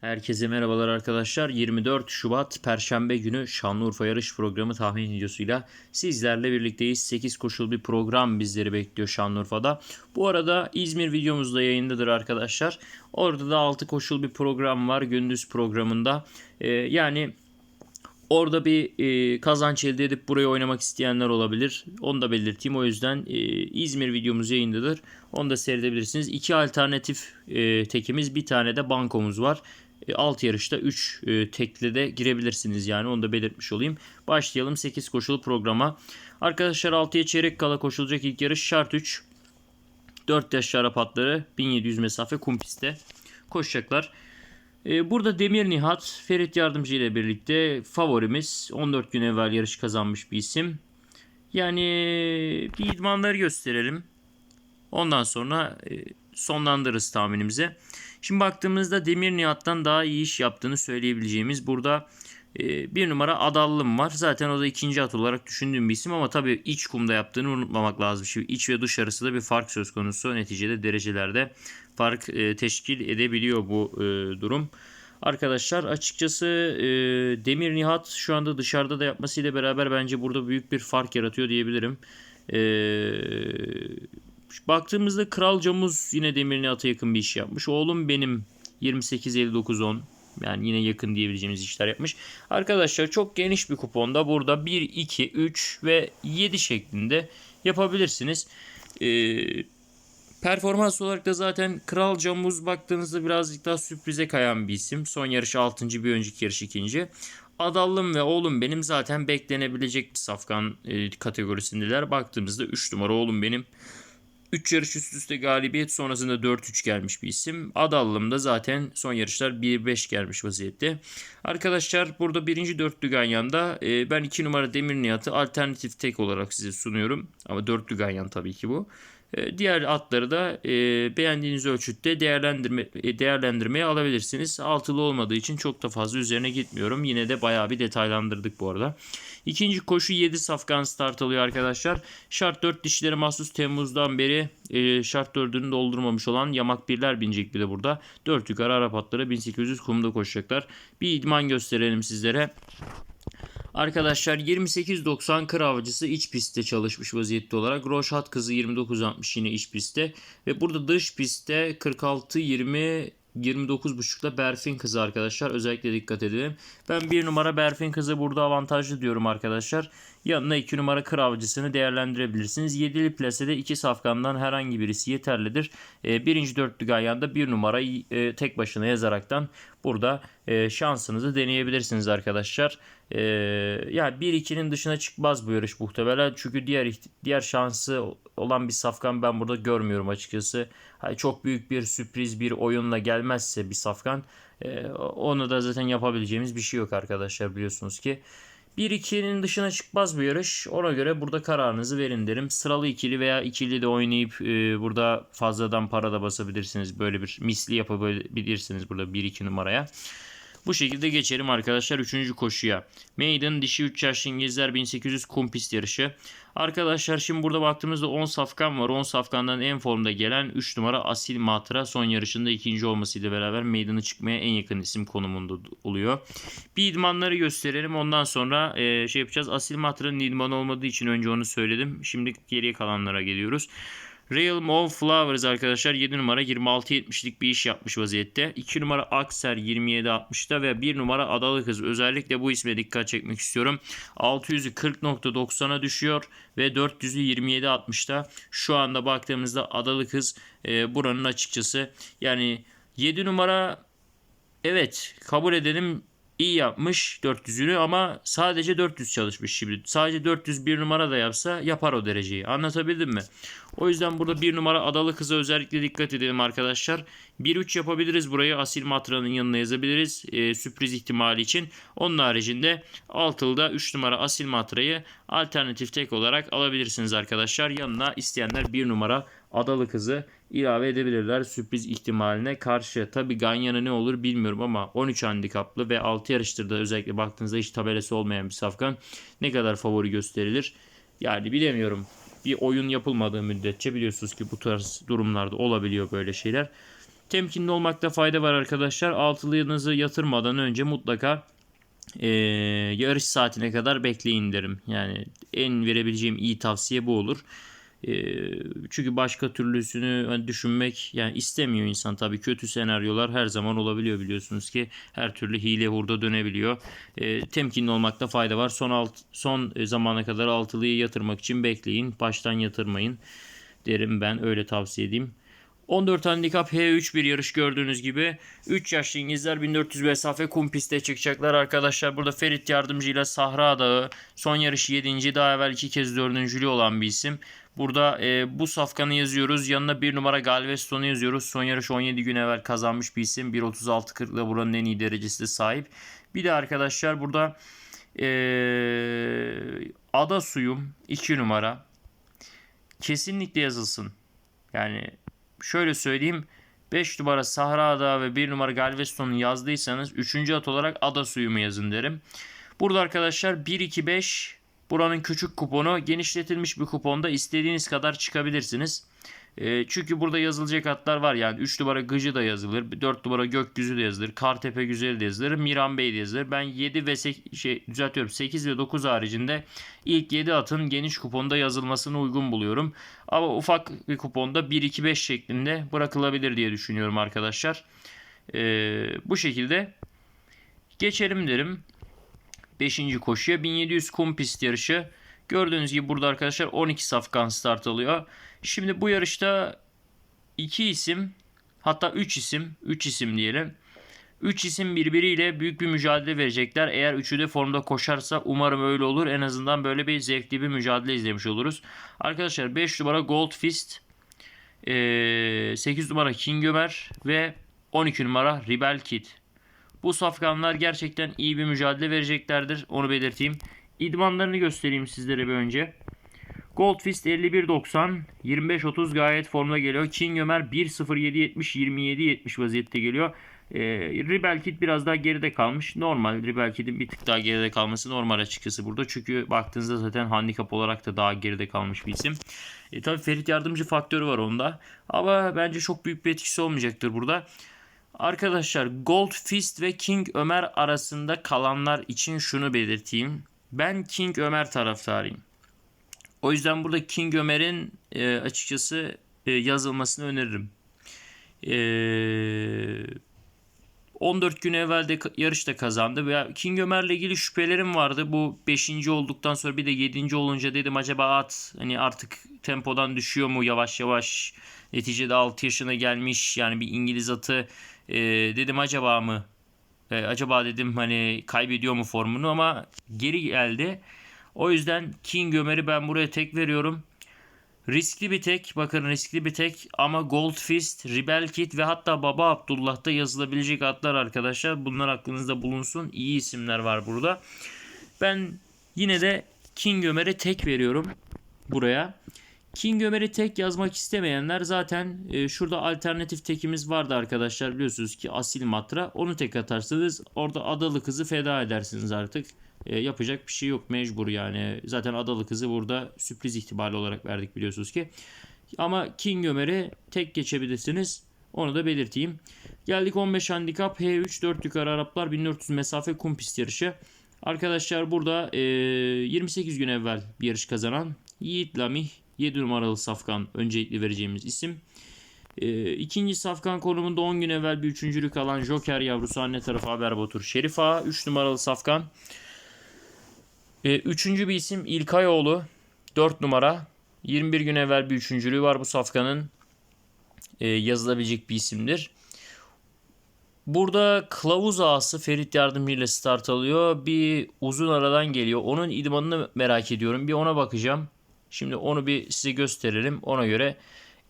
Herkese merhabalar arkadaşlar. 24 Şubat Perşembe günü Şanlıurfa yarış programı tahmin videosuyla sizlerle birlikteyiz. 8 koşul bir program bizleri bekliyor Şanlıurfa'da. Bu arada İzmir videomuz da yayındadır arkadaşlar. Orada da 6 koşul bir program var gündüz programında. Ee, yani Orada bir e, kazanç elde edip buraya oynamak isteyenler olabilir. Onu da belirteyim. O yüzden e, İzmir videomuz yayındadır. Onu da seyredebilirsiniz. İki alternatif e, tekimiz, bir tane de bankomuz var. E, alt yarışta 3 e, tekli de girebilirsiniz yani onu da belirtmiş olayım. Başlayalım 8 koşulu programa. Arkadaşlar 6'ya çeyrek kala koşulacak ilk yarış şart 3. 4 yaş Arap atları 1700 mesafe kum pistte koşacaklar. Ee, Burada Demir Nihat, Ferit Yardımcı ile birlikte favorimiz. 14 gün evvel yarış kazanmış bir isim. Yani bir idmanları gösterelim. Ondan sonra e, sonlandırırız tahminimize. Şimdi baktığımızda Demir Nihat'tan daha iyi iş yaptığını söyleyebileceğimiz burada e, bir numara Adallım var. Zaten o da ikinci at olarak düşündüğüm bir isim ama tabii iç kumda yaptığını unutmamak lazım. Şimdi iç ve dış arasında bir fark söz konusu. Neticede derecelerde fark e, teşkil edebiliyor bu e, durum. Arkadaşlar açıkçası Demir Nihat şu anda dışarıda da yapmasıyla beraber bence burada büyük bir fark yaratıyor diyebilirim. E, baktığımızda Kral Camuz yine Demir Nihat'a yakın bir iş yapmış. Oğlum benim 28-59-10 yani yine yakın diyebileceğimiz işler yapmış. Arkadaşlar çok geniş bir kuponda burada 1, 2, 3 ve 7 şeklinde yapabilirsiniz. Ee, performans olarak da zaten Kral Camuz baktığınızda birazcık daha sürprize kayan bir isim. Son yarış 6. bir önceki yarış 2. Adallım ve oğlum benim zaten beklenebilecek bir safkan e, kategorisindeler. Baktığımızda 3 numara oğlum benim 3 yarış üst üste galibiyet sonrasında 4-3 gelmiş bir isim. Adallım'da zaten son yarışlar 1-5 gelmiş vaziyette. Arkadaşlar burada birinci dörtlü Ganyan'da e, ben 2 numara Demir Nihat'ı alternatif tek olarak size sunuyorum. Ama dörtlü Ganyan tabii ki bu. E, diğer atları da e, beğendiğiniz ölçütte değerlendirme e, değerlendirmeye alabilirsiniz. Altılı olmadığı için çok da fazla üzerine gitmiyorum. Yine de bayağı bir detaylandırdık bu arada. İkinci koşu 7 safkan start alıyor arkadaşlar. Şart 4 dişleri mahsus Temmuz'dan beri e, şart 4'ünü doldurmamış olan yamak birler binecek bir de burada. 4 yukarı Arap atları 1800 kumda koşacaklar. Bir idman gösterelim sizlere. Arkadaşlar 28.90 kır avcısı iç pistte çalışmış vaziyette olarak. Roşat kızı 29.60 yine iç pistte. Ve burada dış pistte 46.20 29.5'da Berfin kızı arkadaşlar. Özellikle dikkat edelim. Ben bir numara Berfin kızı burada avantajlı diyorum arkadaşlar. Yanına 2 numara kır avcısını değerlendirebilirsiniz. 7'li plasede 2 safkandan herhangi birisi yeterlidir. E, birinci dörtlü gayanda 1 numara e, tek başına yazaraktan burada e, şansınızı deneyebilirsiniz arkadaşlar. E, yani 1-2'nin dışına çıkmaz bu yarış muhtemelen. Çünkü diğer diğer şansı olan bir safkan ben burada görmüyorum açıkçası. Hani çok büyük bir sürpriz bir oyunla gelmezse bir safkan e, onu da zaten yapabileceğimiz bir şey yok arkadaşlar biliyorsunuz ki. 1-2'nin dışına çıkmaz bu yarış. Ona göre burada kararınızı verin derim. Sıralı ikili veya ikili de oynayıp e, burada fazladan para da basabilirsiniz. Böyle bir misli yapabilirsiniz burada 1-2 numaraya. Bu şekilde geçelim arkadaşlar 3. koşuya. Maiden dişi 3 yaş İngilizler 1800 kum pist yarışı. Arkadaşlar şimdi burada baktığımızda 10 safkan var. 10 safkandan en formda gelen 3 numara Asil Matra son yarışında ikinci olmasıyla beraber meydanı çıkmaya en yakın isim konumunda oluyor. Bir idmanları gösterelim. Ondan sonra e, şey yapacağız. Asil Matra'nın idmanı olmadığı için önce onu söyledim. Şimdi geriye kalanlara geliyoruz. Realm of Flowers arkadaşlar 7 numara 26.70'lik bir iş yapmış vaziyette. 2 numara Akser 27.60'da ve 1 numara Adalı Kız. Özellikle bu isme dikkat çekmek istiyorum. 600'ü 40.90'a düşüyor ve 400'ü 27.60'da. Şu anda baktığımızda Adalı Kız e, buranın açıkçası yani 7 numara evet kabul edelim iyi yapmış 400'ünü ama sadece 400 çalışmış şimdi. Sadece 400 bir numara da yapsa yapar o dereceyi. Anlatabildim mi? O yüzden burada bir numara adalı kıza özellikle dikkat edelim arkadaşlar. 1-3 yapabiliriz burayı. Asil Matra'nın yanına yazabiliriz. E, sürpriz ihtimali için. Onun haricinde altılıda 3 numara Asil Matra'yı alternatif tek olarak alabilirsiniz arkadaşlar. Yanına isteyenler 1 numara adalı kızı ilave edebilirler sürpriz ihtimaline karşı. Tabi Ganyan'a ne olur bilmiyorum ama 13 handikaplı ve 6 yarıştır da özellikle baktığınızda hiç tabelası olmayan bir safkan ne kadar favori gösterilir? Yani bilemiyorum. Bir oyun yapılmadığı müddetçe biliyorsunuz ki bu tarz durumlarda olabiliyor böyle şeyler. Temkinli olmakta fayda var arkadaşlar. Altılığınızı yatırmadan önce mutlaka e, yarış saatine kadar bekleyin derim. Yani en verebileceğim iyi tavsiye bu olur. E, çünkü başka türlüsünü hani düşünmek yani istemiyor insan tabii kötü senaryolar her zaman olabiliyor biliyorsunuz ki her türlü hile hurda dönebiliyor. E, temkinli olmakta fayda var. Son alt, son zamana kadar altılıyı yatırmak için bekleyin. Baştan yatırmayın derim ben öyle tavsiye edeyim. 14 handikap H3 bir yarış gördüğünüz gibi 3 yaşlı İngilizler 1400 mesafe kum pistte çıkacaklar arkadaşlar. Burada Ferit Yardımcı ile Sahra Dağı son yarış 7. daha evvel 2 kez 4. olan bir isim. Burada e, bu safkanı yazıyoruz. Yanına 1 numara Galveston'u yazıyoruz. Son yarış 17 gün evvel kazanmış bir isim. 1.36.40 ile buranın en iyi derecesi de sahip. Bir de arkadaşlar burada e, Ada Suyum 2 numara. Kesinlikle yazılsın. Yani şöyle söyleyeyim. 5 numara Sahra Dağı ve 1 numara Galveston'u yazdıysanız 3. at olarak Ada Suyumu yazın derim. Burada arkadaşlar 1-2-5 buranın küçük kuponu genişletilmiş bir kuponda istediğiniz kadar çıkabilirsiniz. E, çünkü burada yazılacak atlar var yani 3 numara Gıcı da yazılır, 4 numara Gökyüzü de yazılır, Kartepe Güzel de yazılır, Miran Bey de yazılır. Ben 7 ve 8, şey düzeltiyorum 8 ve 9 haricinde ilk 7 atın geniş kuponda yazılmasını uygun buluyorum. Ama ufak bir kuponda 1-2-5 şeklinde bırakılabilir diye düşünüyorum arkadaşlar. E, bu şekilde geçelim derim. 5. koşuya 1700 kum pist yarışı. Gördüğünüz gibi burada arkadaşlar 12 safkan start alıyor. Şimdi bu yarışta 2 isim hatta 3 isim 3 isim diyelim. 3 isim birbiriyle büyük bir mücadele verecekler. Eğer üçü de formda koşarsa umarım öyle olur. En azından böyle bir zevkli bir mücadele izlemiş oluruz. Arkadaşlar 5 numara Gold Fist, 8 numara King Ömer ve 12 numara Rebel Kid. Bu safkanlar gerçekten iyi bir mücadele vereceklerdir. Onu belirteyim. İdmanlarını göstereyim sizlere bir önce. Goldfist 51.90 25.30 gayet formda geliyor. King Ömer 1.07.70 27.70 vaziyette geliyor. E, Rebel biraz daha geride kalmış. Normal Rebel Kid'in bir tık daha geride kalması normal açıkçası burada. Çünkü baktığınızda zaten handikap olarak da daha geride kalmış bir isim. E, tabii Ferit yardımcı faktörü var onda. Ama bence çok büyük bir etkisi olmayacaktır burada. Arkadaşlar Gold Fist ve King Ömer arasında kalanlar için şunu belirteyim. Ben King Ömer taraftarıyım. O yüzden burada King Ömer'in e, açıkçası e, yazılmasını öneririm. E, 14 gün evvel de yarışta kazandı. Ve King Ömer'le ilgili şüphelerim vardı. Bu 5. olduktan sonra bir de 7. olunca dedim acaba at hani artık tempodan düşüyor mu yavaş yavaş. Neticede 6 yaşına gelmiş yani bir İngiliz atı e, dedim acaba mı? E, acaba dedim hani kaybediyor mu formunu ama geri geldi. O yüzden King Ömer'i ben buraya tek veriyorum. Riskli bir tek. Bakın riskli bir tek ama Gold Fist, Rebel Kid ve hatta Baba Abdullah'ta yazılabilecek atlar arkadaşlar. Bunlar aklınızda bulunsun. İyi isimler var burada. Ben yine de King Ömer'e tek veriyorum buraya. King Ömer'i tek yazmak istemeyenler zaten e, şurada alternatif tekimiz vardı arkadaşlar biliyorsunuz ki Asil Matra. Onu tek atarsınız. Orada Adalı kızı feda edersiniz artık. E, yapacak bir şey yok mecbur yani. Zaten Adalı kızı burada sürpriz ihtimali olarak verdik biliyorsunuz ki. Ama King Ömer'i tek geçebilirsiniz. Onu da belirteyim. Geldik 15 handikap H3 4 yukarı Araplar 1400 mesafe kum pist yarışı. Arkadaşlar burada e, 28 gün evvel bir yarış kazanan Yiğit Lamih 7 numaralı safkan öncelikli vereceğimiz isim. E, ikinci safkan konumunda 10 gün evvel bir üçüncülük alan Joker yavrusu anne tarafı Haber Batur Şerif Ağa 3 numaralı safkan. E, üçüncü bir isim İlkayoğlu 4 numara. 21 gün evvel bir üçüncülüğü var bu safkanın. E, yazılabilecek bir isimdir. Burada kılavuz ağası Ferit Yardımcı ile start alıyor. Bir uzun aradan geliyor. Onun idmanını merak ediyorum. Bir ona bakacağım. Şimdi onu bir size gösterelim. Ona göre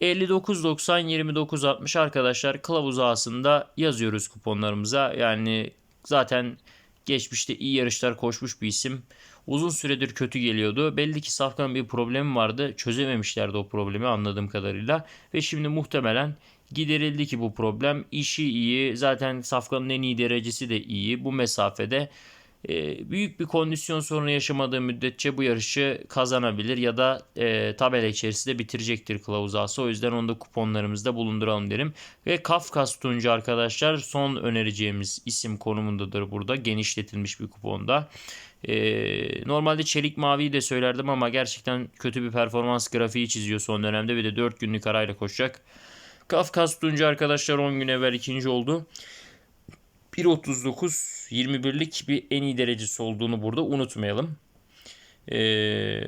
59.90 29.60 arkadaşlar kılavuz ağasında yazıyoruz kuponlarımıza. Yani zaten geçmişte iyi yarışlar koşmuş bir isim. Uzun süredir kötü geliyordu. Belli ki Safkan'ın bir problemi vardı. Çözememişlerdi o problemi anladığım kadarıyla. Ve şimdi muhtemelen giderildi ki bu problem. İşi iyi. Zaten Safkan'ın en iyi derecesi de iyi. Bu mesafede e, büyük bir kondisyon sorunu yaşamadığı müddetçe bu yarışı kazanabilir ya da e, tabela içerisinde bitirecektir kılavuz ağası. O yüzden onu da kuponlarımızda bulunduralım derim. Ve Kafkas Tuncu arkadaşlar son önereceğimiz isim konumundadır burada. Genişletilmiş bir kuponda. Ee, normalde çelik maviyi de söylerdim ama gerçekten kötü bir performans grafiği çiziyor son dönemde. Bir de 4 günlük arayla koşacak. Kafkas Tuncu arkadaşlar 10 gün evvel ikinci oldu. 1.39 21'lik bir en iyi derecesi olduğunu burada unutmayalım. Ee,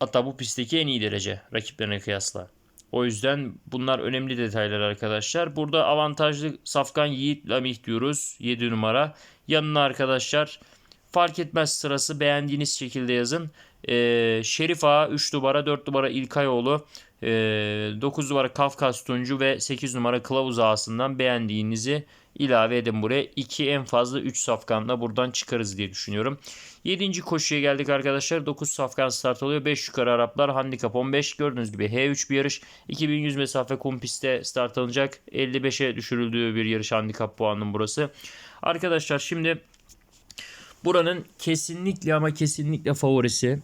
hatta bu pistteki en iyi derece rakiplerine kıyasla. O yüzden bunlar önemli detaylar arkadaşlar. Burada avantajlı Safkan Yiğit Lamih diyoruz. 7 numara. Yanına arkadaşlar fark etmez sırası beğendiğiniz şekilde yazın. Ee, Şerif Ağa 3 numara 4 numara İlkayoğlu e, 9 numara Kafkas Tuncu ve 8 numara Kılavuz Ağası'ndan beğendiğinizi ilave edin buraya. 2 en fazla 3 safkanla buradan çıkarız diye düşünüyorum. 7. koşuya geldik arkadaşlar. 9 safkan start alıyor. 5 yukarı Araplar. Handikap 15. Gördüğünüz gibi H3 bir yarış. 2100 mesafe kum pistte start alınacak. 55'e düşürüldüğü bir yarış handikap puanının burası. Arkadaşlar şimdi buranın kesinlikle ama kesinlikle favorisi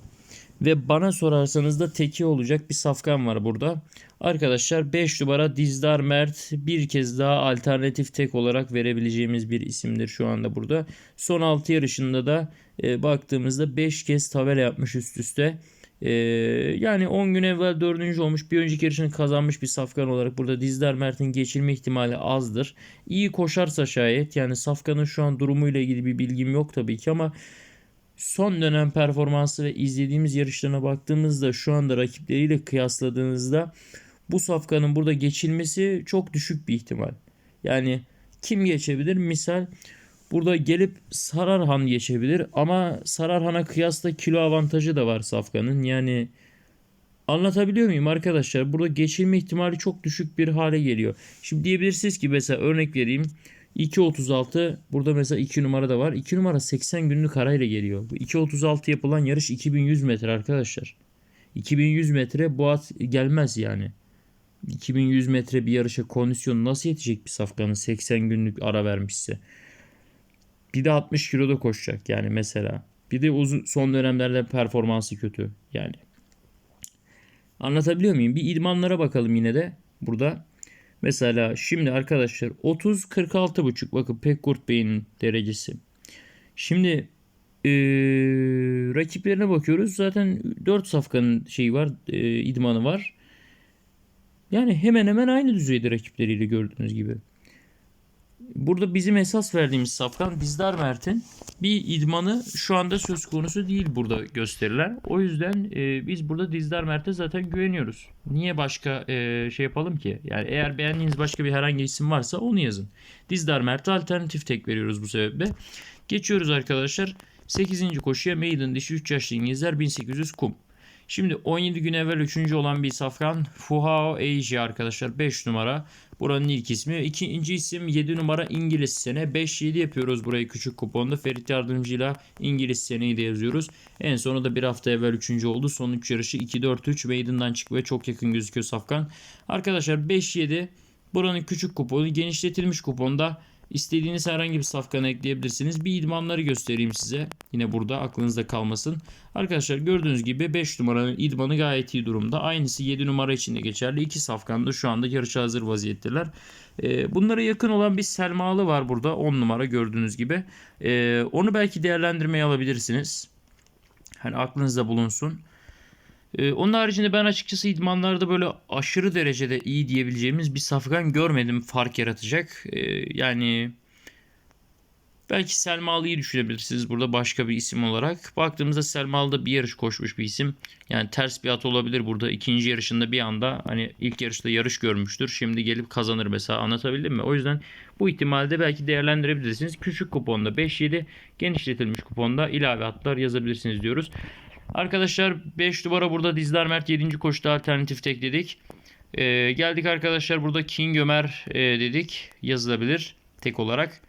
ve bana sorarsanız da teki olacak bir safkan var burada. Arkadaşlar 5 numara Dizdar Mert bir kez daha alternatif tek olarak verebileceğimiz bir isimdir şu anda burada. Son 6 yarışında da e, baktığımızda 5 kez tabela yapmış üst üste. E, yani 10 gün evvel 4. olmuş bir önceki yarışını kazanmış bir safkan olarak burada Dizdar Mert'in geçilme ihtimali azdır. İyi koşarsa şayet yani safkanın şu an durumuyla ilgili bir bilgim yok tabii ki ama son dönem performansı ve izlediğimiz yarışlarına baktığımızda şu anda rakipleriyle kıyasladığınızda bu safkanın burada geçilmesi çok düşük bir ihtimal. Yani kim geçebilir? Misal burada gelip Sararhan geçebilir ama Sararhan'a kıyasla kilo avantajı da var safkanın. Yani anlatabiliyor muyum arkadaşlar? Burada geçilme ihtimali çok düşük bir hale geliyor. Şimdi diyebilirsiniz ki mesela örnek vereyim. 2.36 burada mesela 2 numara da var. 2 numara 80 günlük arayla geliyor. Bu 2.36 yapılan yarış 2100 metre arkadaşlar. 2100 metre bu at gelmez yani. 2100 metre bir yarışa kondisyon nasıl yetecek bir safkanın 80 günlük ara vermişse. Bir de 60 kiloda koşacak yani mesela. Bir de uzun son dönemlerde performansı kötü yani. Anlatabiliyor muyum? Bir idmanlara bakalım yine de burada. Mesela şimdi arkadaşlar 30 46 buçuk bakın Pekkurt Bey'in derecesi. Şimdi ee, rakiplerine bakıyoruz. Zaten 4 safkanın şeyi var, e, idmanı var. Yani hemen hemen aynı düzeyde rakipleriyle gördüğünüz gibi. Burada bizim esas verdiğimiz safkan Dizdar Mert'in bir idmanı şu anda söz konusu değil burada gösterilen. O yüzden e, biz burada Dizdar Mert'e zaten güveniyoruz. Niye başka e, şey yapalım ki? Yani eğer beğendiğiniz başka bir herhangi isim varsa onu yazın. Dizdar Mert'e alternatif tek veriyoruz bu sebeple. Geçiyoruz arkadaşlar. 8. koşuya Maiden dişi 3 yaşlı İngilizler 1800 kum. Şimdi 17 gün evvel 3. olan bir safkan Fuhao Asia arkadaşlar 5 numara. Buranın ilk ismi. İkinci isim 7 numara İngiliz sene. 5-7 yapıyoruz burayı küçük kuponda. Ferit Yardımcı'yla İngiliz seneyi de yazıyoruz. En sonu da bir hafta evvel 3. oldu. Son 3 yarışı 2-4-3 Maiden'dan çıkmaya çok yakın gözüküyor safkan. Arkadaşlar 5-7 buranın küçük kuponu genişletilmiş kuponda İstediğiniz herhangi bir safkanı ekleyebilirsiniz. Bir idmanları göstereyim size. Yine burada aklınızda kalmasın. Arkadaşlar gördüğünüz gibi 5 numaranın idmanı gayet iyi durumda. Aynısı 7 numara için de geçerli. 2 safkan da şu anda yarışa hazır vaziyetteler. Ee, bunlara yakın olan bir Selmalı var burada. 10 numara gördüğünüz gibi. Ee, onu belki değerlendirmeye alabilirsiniz. Hani aklınızda bulunsun. Ee, onun haricinde ben açıkçası idmanlarda böyle aşırı derecede iyi diyebileceğimiz bir safkan görmedim fark yaratacak. Ee, yani belki Selmalı'yı düşünebilirsiniz burada başka bir isim olarak. Baktığımızda Selmalı'da bir yarış koşmuş bir isim. Yani ters bir at olabilir burada. ikinci yarışında bir anda hani ilk yarışta yarış görmüştür. Şimdi gelip kazanır mesela anlatabildim mi? O yüzden bu ihtimalde belki değerlendirebilirsiniz. Küçük kuponda 5-7 genişletilmiş kuponda ilave atlar yazabilirsiniz diyoruz. Arkadaşlar 5 numara burada Dizdar Mert 7. koşuda alternatif tek dedik. Ee, geldik arkadaşlar burada King Ömer e, dedik. Yazılabilir tek olarak.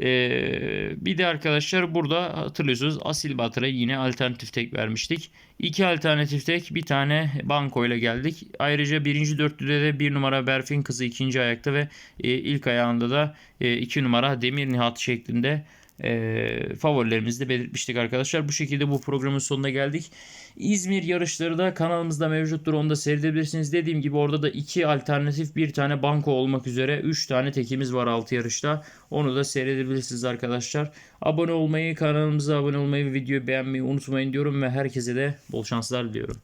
Ee, bir de arkadaşlar burada hatırlıyorsunuz Asil Batır'a yine alternatif tek vermiştik. İki alternatif tek bir tane banko ile geldik. Ayrıca birinci dörtlüde de bir numara Berfin kızı ikinci ayakta ve e, ilk ayağında da e, iki numara Demir Nihat şeklinde e, favorilerimizi de belirtmiştik arkadaşlar. Bu şekilde bu programın sonuna geldik. İzmir yarışları da kanalımızda mevcuttur. Onu da seyredebilirsiniz. Dediğim gibi orada da iki alternatif bir tane banko olmak üzere 3 tane tekimiz var 6 yarışta. Onu da seyredebilirsiniz arkadaşlar. Abone olmayı, kanalımıza abone olmayı ve videoyu beğenmeyi unutmayın diyorum ve herkese de bol şanslar diliyorum.